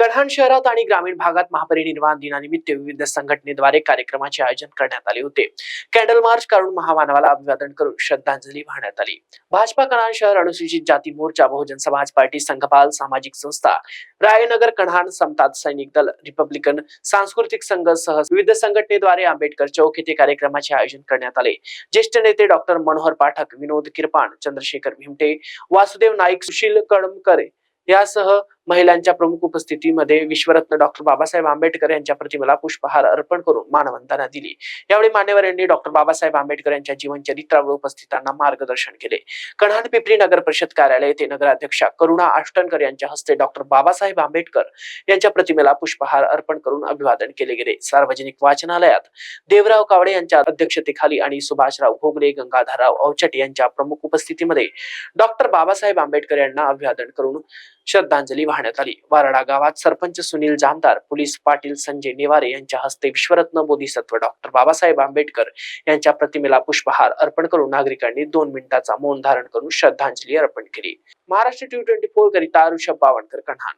कढाण शहरात आणि ग्रामीण भागात महापरिनिर्वाण दिनानिमित्त विविध संघटनेद्वारे कार्यक्रमाचे आयोजन करण्यात आले होते. कॅन्डल मार्च काढून महामानवाला अभिवादन करून श्रद्धांजली वाहण्यात आली. भाजपा कणाण शहर अनुसूचित जाती मोर्चा बहुजन समाज पार्टी संघपाल सामाजिक संस्था रायनगर कणाण समतात सैनिक दल रिपब्लिकन सांस्कृतिक संघ सह विविध संघटनेद्वारे आंबेडकर चौक येथे कार्यक्रमाचे आयोजन करण्यात आले. ज्येष्ठ नेते डॉक्टर मनोहर पाठक विनोद किरपाण चंद्रशेखर भिमटे वासुदेव नाईक सुशील कडमकर यासह महिलांच्या प्रमुख उपस्थितीमध्ये विश्वरत्न डॉक्टर बाबासाहेब आंबेडकर यांच्या प्रतिमेला पुष्पहार अर्पण करून मानवंदना दिली. यावेळी मान्यवरांनी डॉक्टर बाबासाहेब आंबेडकर यांच्या जीवन चरित्रावर उपस्थितांना मार्गदर्शन केले. कणाड पिपरी नगर परिषद कार्यालय येथे नगराध्यक्षा करुणा आष्टनकर यांच्या हस्ते डॉक्टर बाबासाहेब आंबेडकर यांच्या प्रतिमेला पुष्पहार अर्पण करून अभिवादन केले गेले. सार्वजनिक वाचनालयात देवराव कावडे यांच्या अध्यक्षतेखाली आणि सुभाषराव भोगले गंगाधरराव अवचट यांच्या प्रमुख उपस्थितीमध्ये डॉक्टर बाबासाहेब आंबेडकर यांना अभिवादन करून श्रद्धांजली वाहण्यात आली. वारडा गावात सरपंच सुनील जामदार पोलीस पाटील संजय नेवारे यांच्या हस्ते विश्वरत्न बोधिसत्व डॉक्टर बाबासाहेब आंबेडकर यांच्या प्रतिमेला पुष्पहार अर्पण करून नागरिकांनी दोन मिनिटाचा मौन धारण करून श्रद्धांजली अर्पण केली. महाराष्ट्र टी ट्वेंटी फोर करिता ऋषभ बावणकर कन्हान.